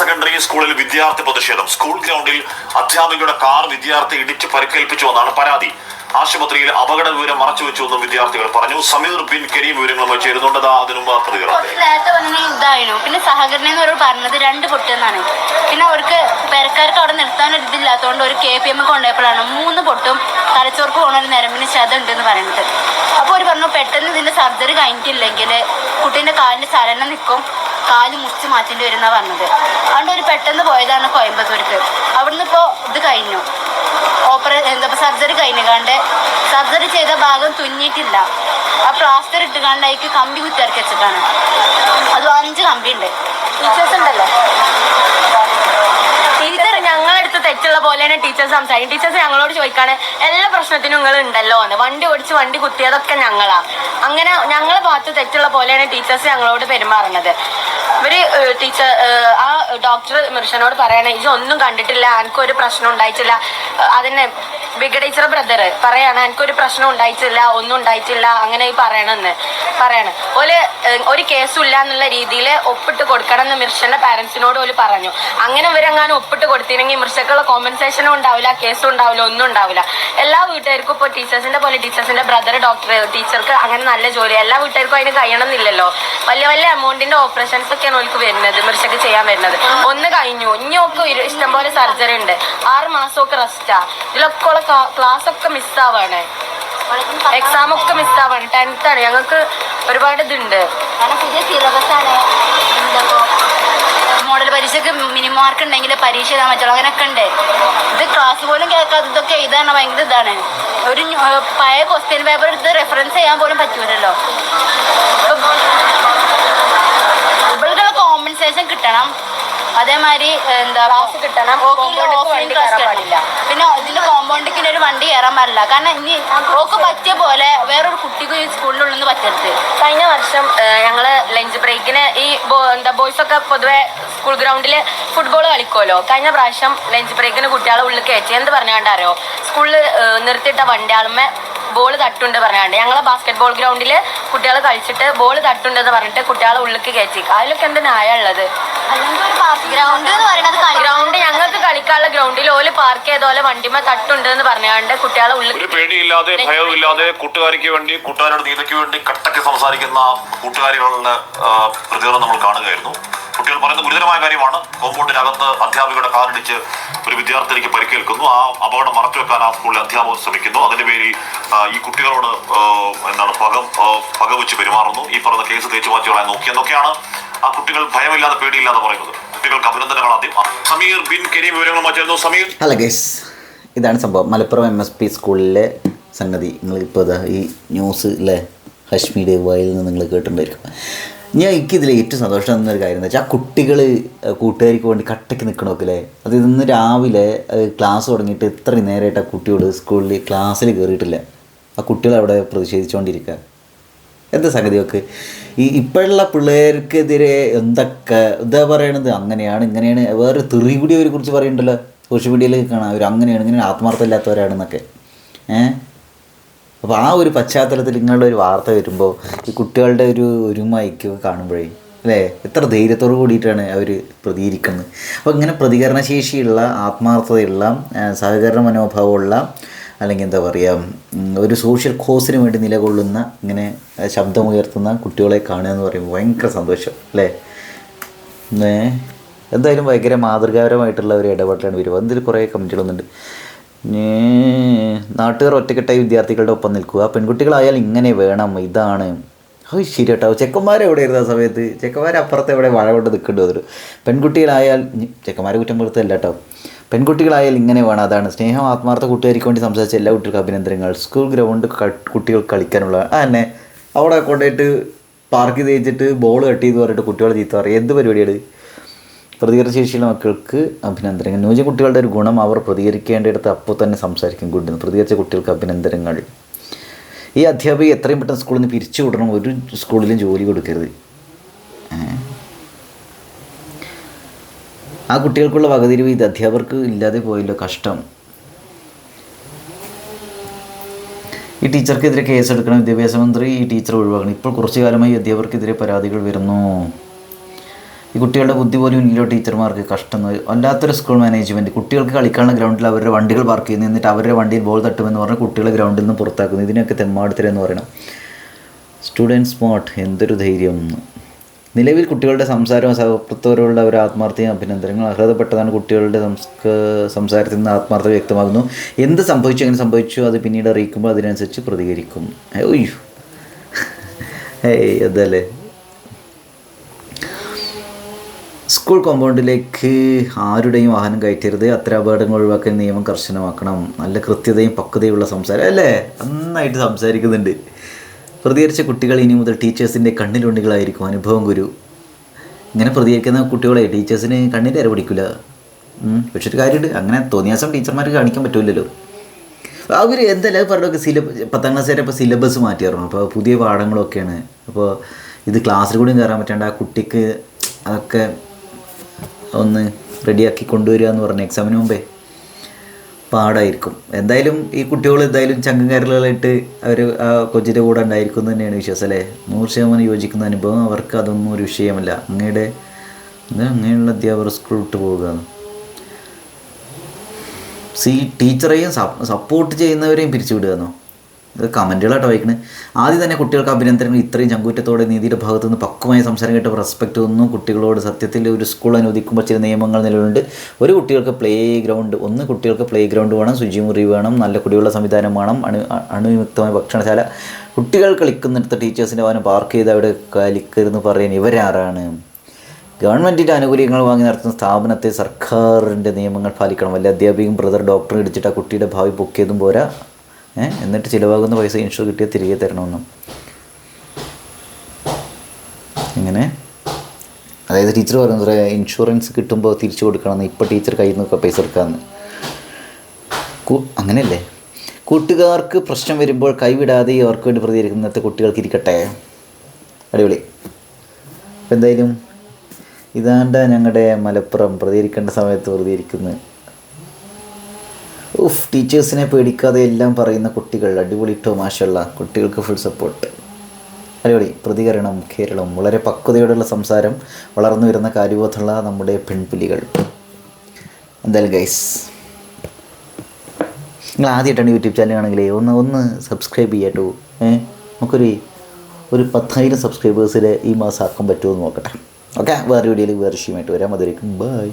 Secondary സ്കൂളിൽ വിദ്യാർത്ഥി പ്രതിഷേധം. സ്കൂൾ ഗ്രൗണ്ടിൽ അധ്യാപികയുടെ കാർ വിദ്യാർത്ഥി ഇടിച്ച് പരിക്കേൽപ്പിച്ചുവെന്നാണ് പരാതി. ആശുപത്രിയിൽ അപകട വിവരം മറച്ചു വെച്ചുവെന്നും വിദ്യാർത്ഥികൾ പറഞ്ഞു. സമീർ ബിൻ കരീം വിവരങ്ങളുമായി ചേരുന്നുണ്ട്. അതിനുമ്പ് അതിനു പ്രതികരണം. പിന്നെ സഹകരണ പറഞ്ഞത് രണ്ട് പൊട്ടെന്നാണ്. പെരക്കാർക്ക് അവിടെ നിർത്താൻ ഒരു ഇതില്ലാത്തതുകൊണ്ട് ഒരു കെ പി എം കൊണ്ടുപോയപ്പോഴാണ് മൂന്ന് പൊട്ടും തലച്ചോർക്ക് പോകണ ഒരു നരമ്പിന് ശതം ഉണ്ടെന്ന് പറഞ്ഞിട്ട്. അപ്പോൾ അവർ പറഞ്ഞു പെട്ടെന്ന് ഇതിന്റെ സർജറി കഴിഞ്ഞിട്ടില്ലെങ്കിൽ കുട്ടീന്റെ കാലിന്റെ ചലനം നിൽക്കും കാൽ മുറിച്ച് മാറ്റേണ്ടി വരുന്ന പറഞ്ഞത്. അതുകൊണ്ട് ഒരു പെട്ടെന്ന് പോയതാണ് കോയമ്പത്തൂർക്ക്. അവിടുന്ന് ഇപ്പോൾ ഇത് കഴിഞ്ഞു. ഓപ്പറേ എന്താ സർജറി കഴിഞ്ഞാണ്ട് സർജറി ചെയ്ത ഭാഗം തുന്നിയിട്ടില്ല. ആ പ്ലാസ്റ്റർ ഇട്ടുകാണ്ട് അതിക്ക് കമ്പി കുത്തിയിറക്കി വെച്ചിട്ടാണ്. അത് അഞ്ച് കമ്പി ഉണ്ട്. ടീച്ചേഴ്സ് ഉണ്ടല്ലോ ഞങ്ങളടുത്ത് തന്നെ ടീച്ചേഴ്സ് സംസാരിക്കും ടീച്ചേഴ്സ് ഞങ്ങളോട് ചോദിക്കാണ് എല്ലാ പ്രശ്നത്തിനും നിങ്ങൾ ഉണ്ടല്ലോ? എന്ന്. വണ്ടി ഓടിച്ച് വണ്ടി കുത്തിയതൊക്കെ ഞങ്ങളാ. അങ്ങനെ ഞങ്ങളെ ഭാഗത്ത് തെറ്റുള്ള പോലെയാണ് ടീച്ചേഴ്സ് ഞങ്ങളോട് പെരുമാറുന്നത്. ഇവർ ടീച്ചർ ആ ഡോക്ടർ മിർഷനോട് പറയണേ ഇതൊന്നും കണ്ടിട്ടില്ല എനിക്കൊരു പ്രശ്നം ഉണ്ടായിട്ടില്ല. അതിനെ ബിഗ് ടീച്ചർ ബ്രദർ പറയാണ് എനിക്കൊരു പ്രശ്നം ഉണ്ടായിട്ടില്ല ഒന്നും ഉണ്ടായിട്ടില്ല അങ്ങനെ ഈ പറയണമെന്ന് പറയണം. ഓൽ ഒരു കേസും ഇല്ല എന്നുള്ള രീതിയിൽ ഒപ്പിട്ട് കൊടുക്കണം എന്ന് മിർഷന്റെ പാരന്റ്സിനോട് ഓൽ പറഞ്ഞു. അങ്ങനെ ഇവരെങ്ങാനും ഒപ്പിട്ട് കൊടുത്തിരുന്നെങ്കിൽ മിർഷക്കുള്ള കോമ്പൻസേഷനും ഉണ്ടാവില്ല കേസും ഉണ്ടാവില്ല ഒന്നും ഉണ്ടാവില്ല. എല്ലാ വീട്ടുകാർക്കും ഇപ്പോൾ ടീച്ചേഴ്സിന്റെ പോലെ ടീച്ചേഴ്സിന്റെ ബ്രദർ ഡോക്ടർ ടീച്ചർക്ക് അങ്ങനെ നല്ല ജോലി. എല്ലാ വീട്ടുകാർക്കും അതിന് കഴിയണമെന്നില്ലല്ലോ. വലിയ വലിയ എമൗണ്ടിന്റെ ഓപ്പറേഷൻസ് ഒക്കെയാണ് ഓൾക്ക് വരുന്നത് മിർഷക്ക് ചെയ്യാൻ വരുന്നത്. ഒന്ന് കഴിഞ്ഞു. ഇനി ഒക്കെ ഇഷ്ടംപോലെ സർജറി ഉണ്ട്. ആറ് മാസമൊക്കെ റെസ്റ്റാ ഇതിലൊക്കെ ഉള്ള ക്ലാസ് ഒക്കെ മിസ്സാവാണ്. എക്സാം ഒക്കെ മിസ്സാവാണ്. ടെൻത്ത് ആണ്. ഞങ്ങൾക്ക് ഒരുപാട് ഇതുണ്ട്. മോഡൽ പരീക്ഷയ്ക്ക് മിനിമം മാർക്ക് ഉണ്ടെങ്കിൽ പരീക്ഷ എഴുതാൻ പറ്റുള്ളൂ. അങ്ങനെയൊക്കെ ഉണ്ട്. ഇത് ക്ലാസ് പോലും കേൾക്കാതെ ഇതൊക്കെ എഴുതാണ് ഭയങ്കര ഇതാണ്. ഒരു പഴയ ക്വസ്റ്റ്യൻ പേപ്പർ എടുത്ത് റെഫറൻസ് ചെയ്യാൻ പോലും പറ്റൂലല്ലോ. അതേമാതിരി എന്താ കിട്ടണം. പാടില്ല. പിന്നെ ഇതിന്റെ കോമ്പൗണ്ടിക്ക് ഒരു വണ്ടി കയറാൻ പാടില്ല. കാരണം ഇനി ഓക്ക് പറ്റിയ പോലെ വേറൊരു കുട്ടിക്കും ഈ സ്കൂളിനുള്ളിൽ പറ്റരുത് കഴിഞ്ഞ വർഷം ഞങ്ങൾ ലഞ്ച് ബ്രേക്കിന് ഈ എന്താ ബോയ്സ് ഒക്കെ പൊതുവെ സ്കൂൾ ഗ്രൗണ്ടിൽ ഫുട്ബോൾ കളിക്കുമല്ലോ കഴിഞ്ഞ പ്രാവശ്യം ലഞ്ച് ബ്രേക്കിന് കുട്ടികളെ ഉള്ളിൽ കയറ്റി. എന്ത് പറഞ്ഞാണ്ടറിയോ സ്കൂളിൽ നിർത്തിയിട്ട വണ്ടിയാളുമ്മേ ബോൾ തട്ടുണ്ട് പറഞ്ഞാണ്ട്. ഞങ്ങളെ ബാസ്കറ്റ് ബോൾ ഗ്രൗണ്ടിൽ കുട്ടികൾ കളിച്ചിട്ട് ബോൾ തട്ടുണ്ടെന്ന് പറഞ്ഞിട്ട് കുട്ടികളെ ഉള്ളിലേക്ക് കയറ്റി അതിലൊക്കെ എന്ത് ന്യായ ഉള്ളത്? ഗ്രൗണ്ട് ഗ്രൗണ്ട് ഞങ്ങൾക്ക് കളിക്കാനുള്ള ഗ്രൗണ്ടിൽ ഓൽ പാർക്ക് ചെയ്ത പോലെ വണ്ടിമ തട്ടുണ്ട് എന്ന് പറഞ്ഞാണ്ട് കുട്ടികളെ ഉള്ളിൽ പേടിയില്ലാതെ ഭയവുമില്ലാതെ കൂട്ടുകാരിക്ക് വേണ്ടി കൂട്ടുകാരുടെ നീതയ്ക്ക് വേണ്ടി കട്ടക്ക് സംസാരിക്കുന്ന കൂട്ടുകാരികളുടെ പ്രതികരണം നമ്മൾ കാണുകയായിരുന്നു. കുട്ടികൾ പറയുന്ന ഗുരുതരമായ കാര്യമാണ്. കോമ്പൗണ്ടിനകത്ത് അധ്യാപികയുടെ കാറിടിച്ച് ഒരു വിദ്യാർത്ഥിനിക്ക് പരിക്കേൽക്കുന്നു. ആ അപകടം മറച്ചുവെക്കാൻ ആ സ്കൂളിലെ അധ്യാപകർ ശ്രമിക്കുന്നു. അതിന്റെ പേരിൽ ഈ കുട്ടികളോട് എന്താണ് പക പകവച്ച് പെരുമാറുന്നു. ഈ പറഞ്ഞ കേസ് തേച്ചു നോക്കി. എന്നൊക്കെയാണ് ആ കുട്ടികൾ ഭയമില്ലാതെ പേടിയില്ലാതെ പറയുന്നത്. കുട്ടികൾക്ക് അഭിനന്ദനങ്ങൾ ആദ്യം. സമീർ ബിൻ കരീം വിവരങ്ങൾ ചേർന്നു സമീർ? ഇതാണ് സംഭവം. മലപ്പുറം എം എസ് പി സ്കൂളിലെ സംഗതി. നിങ്ങളിപ്പോൾ ഈ ന്യൂസ് അല്ലേ ഹഷ്മിയുടെ വായിൽ നിന്ന് നിങ്ങൾ കേട്ടിട്ടുണ്ടായിരിക്കും. ഞാൻ എനിക്കിതിൽ ഏറ്റവും സന്തോഷം തന്നൊരു കാര്യം എന്ന് വെച്ചാൽ ആ കുട്ടികൾ കൂട്ടുകാർക്ക് വേണ്ടി കട്ടയ്ക്ക് നിൽക്കണമൊക്കെ അത് ഇന്ന് രാവിലെ ക്ലാസ് തുടങ്ങിയിട്ട് ഇത്ര നേരമായിട്ട് ആ കുട്ടിയോട് സ്കൂളിൽ ക്ലാസ്സിൽ കയറിയിട്ടില്ല ആ കുട്ടികൾ അവിടെ പ്രതിഷേധിച്ചുകൊണ്ടിരിക്കുക എന്താ സംഗതിയൊക്കെ ഈ ഇപ്പോഴുള്ള പിള്ളേർക്കെതിരെ എന്തൊക്കെ എന്താ പറയണത്? അങ്ങനെയാണ് ഇങ്ങനെയാണ്. വേറെ തെറി കൂടി അവരെ കുറിച്ച് പറയുന്നുണ്ടല്ലോ സോഷ്യൽ മീഡിയയിൽ കാണാം. അവർ അങ്ങനെയാണ് ഇങ്ങനെയാണ് ആത്മാർത്ഥമില്ലാത്തവരാണെന്നൊക്കെ. ഏഹ് അപ്പോൾ ആ ഒരു പശ്ചാത്തലത്തിൽ ഇങ്ങനെയുള്ള ഒരു വാർത്ത വരുമ്പോൾ ഈ കുട്ടികളുടെ ഒരു ഒരുമ ഐക്യമൊക്കെ കാണുമ്പോഴേ അല്ലേ? എത്ര ധൈര്യത്തോട് കൂടിയിട്ടാണ് അവർ പ്രതികരിക്കുന്നത്. അപ്പോൾ ഇങ്ങനെ പ്രതികരണശേഷിയുള്ള ആത്മാർത്ഥതയുള്ള സഹകരണ മനോഭാവമുള്ള അല്ലെങ്കിൽ എന്താ പറയുക ഒരു സോഷ്യൽ കോസിന് വേണ്ടി നിലകൊള്ളുന്ന ഇങ്ങനെ ശബ്ദമുയർത്തുന്ന കുട്ടികളെ കാണുക എന്ന് പറയുമ്പോൾ ഭയങ്കര സന്തോഷം അല്ലേ? എന്തായാലും ഭയങ്കര മാതൃകാപരമായിട്ടുള്ള ഒരു ഇടപെടലാണ് വരുന്നത് അതിൽ കുറേ കമന്റുകളൊന്നുണ്ട്. നാട്ടുകാർ ഒറ്റക്കെട്ടായി വിദ്യാർത്ഥികളുടെ ഒപ്പം നിൽക്കുക. പെൺകുട്ടികളായാൽ ഇങ്ങനെ വേണം. ഇതാണ്. അത് ശരി കേട്ടോ ചെക്കന്മാർ എവിടെയായിരുന്നു ആ സമയത്ത്? ചെക്കന്മാർ അപ്പുറത്ത് എവിടെ മഴ കൊണ്ട് നിൽക്കേണ്ടി പെൺകുട്ടികളായാൽ ചെക്കന്മാരെ കുറ്റം പുറത്തല്ല കേട്ടോ പെൺകുട്ടികളായാൽ ഇങ്ങനെ വേണം. അതാണ്. സ്നേഹം ആത്മാർത്ഥ കൂട്ടുകാർക്ക് വേണ്ടി സംസാരിച്ച എല്ലാ കുട്ടികൾക്കും അഭിനന്ദനങ്ങൾ. സ്കൂൾ ഗ്രൗണ്ട് കുട്ടികൾ കളിക്കാനുള്ള ആ തന്നെ. അവിടെ കൊണ്ടുപോയിട്ട് പാർക്ക് തേച്ചിട്ട് ബോൾ കട്ട് ചെയ്ത് പറഞ്ഞിട്ട് കുട്ടികളെ ചീത്ത പറയും. എന്ത് പരിപാടിയാണ്? പ്രതികരണശേഷിയുള്ള മക്കൾക്ക് അഭിനന്ദനങ്ങൾ. ന്യൂജൻ കുട്ടികളുടെ ഒരു ഗുണം അവർ പ്രതികരിക്കേണ്ടിടത്ത് അപ്പോൾ തന്നെ സംസാരിക്കും ഗുഡ് പ്രതികരിച്ച കുട്ടികൾക്ക് അഭിനന്ദനങ്ങൾ. ഈ അധ്യാപിക എത്രയും പെട്ടെന്ന് സ്കൂളിൽ നിന്ന് പിരിച്ചു വിടണം. ഒരു സ്കൂളിലും ജോലി കൊടുക്കരുത്. ആ കുട്ടികൾക്കുള്ള വകതിരിവ് ഇത് അധ്യാപകർക്ക് ഇല്ലാതെ പോയല്ലോ കഷ്ടം. ഈ ടീച്ചർക്കെതിരെ കേസെടുക്കണം. വിദ്യാഭ്യാസ മന്ത്രി ഈ ടീച്ചർ ഒഴിവാക്കണം. ഇപ്പോൾ കുറച്ചു കാലമായി അധ്യാപകർക്കെതിരെ പരാതികൾ വരുന്നു. ഈ കുട്ടികളുടെ ബുദ്ധി പോലും ഇല്ലല്ലോ ടീച്ചർമാർക്ക് കഷ്ടം. വല്ലാത്തൊരു സ്കൂൾ മാനേജ്മെന്റ് കുട്ടികൾക്ക് കളിക്കാനുള്ള ഗ്രൗണ്ടിൽ അവരുടെ വണ്ടികൾ പാർക്ക് ചെയ്യുന്നു. എന്നിട്ട് അവരുടെ വണ്ടിയിൽ ബോൾ തട്ടുമെന്ന് പറഞ്ഞ് കുട്ടികളെ ഗ്രൗണ്ടിൽ നിന്ന് പുറത്താക്കുന്നു. ഇതിനൊക്കെ തെമ്മാടിത്തരം എന്ന് പറയണം. സ്റ്റുഡൻസ് സ്പോട്ട് എന്തൊരു ധൈര്യം. നിലവിൽ കുട്ടികളുടെ സംസാരവും സഹപ്രത്തോടുള്ള ഒരു ആത്മാർത്ഥയും അഭിനന്ദനങ്ങൾ അർഹതപ്പെട്ടതാണ് കുട്ടികളുടെ സംസ്ക സംസാരത്തിൽ നിന്ന് ആത്മാർത്ഥത വ്യക്തമാകുന്നു. എന്ത് സംഭവിച്ചു എങ്ങനെ സംഭവിച്ചു അത് പിന്നീട് അറിയിക്കുമ്പോൾ അതിനനുസരിച്ച് പ്രതികരിക്കും. ഏയ് അതല്ലേ? സ്കൂൾ കോമ്പൗണ്ടിലേക്ക് ആരുടെയും വാഹനം കയറ്റരുത്. അത്ര അപകടങ്ങൾ ഒഴിവാക്കാൻ നിയമം കർശനമാക്കണം. നല്ല കൃത്യതയും പക്വതയുള്ള സംസാരം. അല്ലേ? നന്നായിട്ട് സംസാരിക്കുന്നുണ്ട്. പ്രതികരിച്ച കുട്ടികൾ ഇനി മുതൽ ടീച്ചേഴ്സിന്റെ കണ്ണിലുണ്ടികളായിരിക്കും. അനുഭവം ഗുരു. ഇങ്ങനെ പ്രതികരിക്കുന്ന കുട്ടികളെ ടീച്ചേഴ്സിന് കണ്ണിൽ അര പിടിക്കില്ല പക്ഷെ ഒരു കാര്യമുണ്ട്. അങ്ങനെ തോന്നിയാസം ടീച്ചർമാർക്ക് കാണിക്കാൻ പറ്റില്ലല്ലോ. അവർ എന്തെല്ലാം പറഞ്ഞൊക്കെ സിലബസ് പത്താം ക്ലാസ് വരെ ഇപ്പോൾ സിലബസ് മാറ്റിയായിരുന്നു. അപ്പോൾ പുതിയ പാഠങ്ങളൊക്കെയാണ്. അപ്പോൾ ഇത് ക്ലാസ്സിൽ കൂടി കയറാൻ പറ്റാണ്ട് ആ കുട്ടിക്ക് അതൊക്കെ ഒന്ന് റെഡിയാക്കി കൊണ്ടുവരിക എന്ന് പറഞ്ഞ എക്സാമിന് മുമ്പേ പാടായിരിക്കും. എന്തായാലും ഈ കുട്ടികൾ എന്തായാലും ചങ്കുകാരലായിട്ട് അവർ ആ കൊച്ചിന്റെ കൂടെ ഉണ്ടായിരിക്കും തന്നെയാണ് വിശ്വാസം അല്ലേ? നൂറ് ശതമാനം യോജിക്കുന്ന അനുഭവം അവർക്ക് അതൊന്നും ഒരു വിഷയമല്ല. അങ്ങയുടെ അങ്ങനെയുള്ള അധ്യാപകർ സ്കൂൾ വിട്ട് പോവുക സി ടീച്ചറെയും സപ്പോർട്ട് ചെയ്യുന്നവരെയും പിരിച്ചുവിടുകയെന്നോ ഇത് കമന്റുകളാട്ടോ വായിക്കണേ. ആദ്യം തന്നെ കുട്ടികൾക്ക് അഭിനന്ദനങ്ങൾ. ഇത്രയും ചങ്കൂറ്റത്തോടെ നീതിയുടെ ഭാഗത്തു നിന്ന് പക്വമായ സംസാരം കേട്ട റെസ്പെക്റ്റ് ഒന്നും കുട്ടികളോട് സത്യത്തിൽ ഒരു സ്കൂൾ അനുവദിക്കുമ്പോൾ ചില നിയമങ്ങൾ നിലവിലുണ്ട്. ഒരു കുട്ടികൾക്ക് പ്ലേ ഗ്രൗണ്ട് ഒന്ന് കുട്ടികൾക്ക് പ്ലേ ഗ്രൗണ്ട് വേണം ശുചിമുറി വേണം നല്ല കുടിവെള്ള സംവിധാനം വേണം അണു അണുവിമുക്തമായ ഭക്ഷണശാല. കുട്ടികൾ കളിക്കുന്നിടത്ത് ടീച്ചേഴ്സിന്റെ വാഹനം പാർക്ക് ചെയ്ത് അവിടെ കളിക്കരുതെന്ന് പറയാൻ ഇവരാരാണ്? ഗവൺമെന്റിന്റെ ആനുകൂല്യങ്ങൾ വാങ്ങി നടത്തുന്ന സ്ഥാപനത്തെ സർക്കാരിന്റെ നിയമങ്ങൾ പാലിക്കണം. വല്ല അധ്യാപികയും ബ്രദർ ഡോക്ടർ ഇടിച്ചിട്ട് ആ കുട്ടിയുടെ ഭാവി പൊക്കിയതും പോരാ. എന്നിട്ട് ചിലവാകുന്ന പൈസ ഇൻഷുർ കിട്ടിയാൽ തിരികെ തരണമെന്നും. ഇങ്ങനെ. അതായത് ടീച്ചർ പറയുന്നത് ഇൻഷുറൻസ് കിട്ടുമ്പോൾ തിരിച്ചു കൊടുക്കണമെന്ന്. ഇപ്പോൾ ടീച്ചർ കയ്യിൽ നിന്ന് പൈസ എടുക്കാമെന്ന് അങ്ങനെയല്ലേ? കൂട്ടുകാർക്ക് പ്രശ്നം വരുമ്പോൾ കൈവിടാതെ അവർക്ക് വേണ്ടി പ്രതികരിക്കുന്നത്തെ കുട്ടികൾക്ക് ഇരിക്കട്ടെ. അടിപൊളി. എന്തായാലും ഇതാണ്ട ഞങ്ങളുടെ മലപ്പുറം. പ്രതികരിക്കേണ്ട സമയത്ത് പ്രതികരിക്കുന്നത് ഉഫ് ടീച്ചേഴ്സിനെ പേടിക്കാതെ എല്ലാം പറയുന്ന കുട്ടികൾ അടിപൊളി മാഷല്ല കുട്ടികൾക്ക് ഫുൾ സപ്പോർട്ട് അടിപൊളി. പ്രതികരണം കേരളം. വളരെ പക്വതയോടുള്ള സംസാരം വളർന്നു വരുന്ന കാര്യബോധമുള്ള നമ്മുടെ പെൺപുലികൾ. എന്തായാലും ഗൈസ് നിങ്ങൾ ആദ്യമായിട്ടാണ് യൂട്യൂബ് ചാനൽ ആണെങ്കിലേ ഒന്ന് ഒന്ന് സബ്സ്ക്രൈബ് ചെയ്യാട്ടോ ഏ? നമുക്കൊരു ഒരു പത്തായിരം സബ്സ്ക്രൈബേഴ്സിൽ ഈ മാസം ആക്കാൻ പറ്റുമോ എന്ന് നോക്കട്ടെ. ഓക്കെ വേറെ വീഡിയോയിൽ വേറെ വിഷയമായിട്ട് വരാം. അതുവരേക്കും ബൈ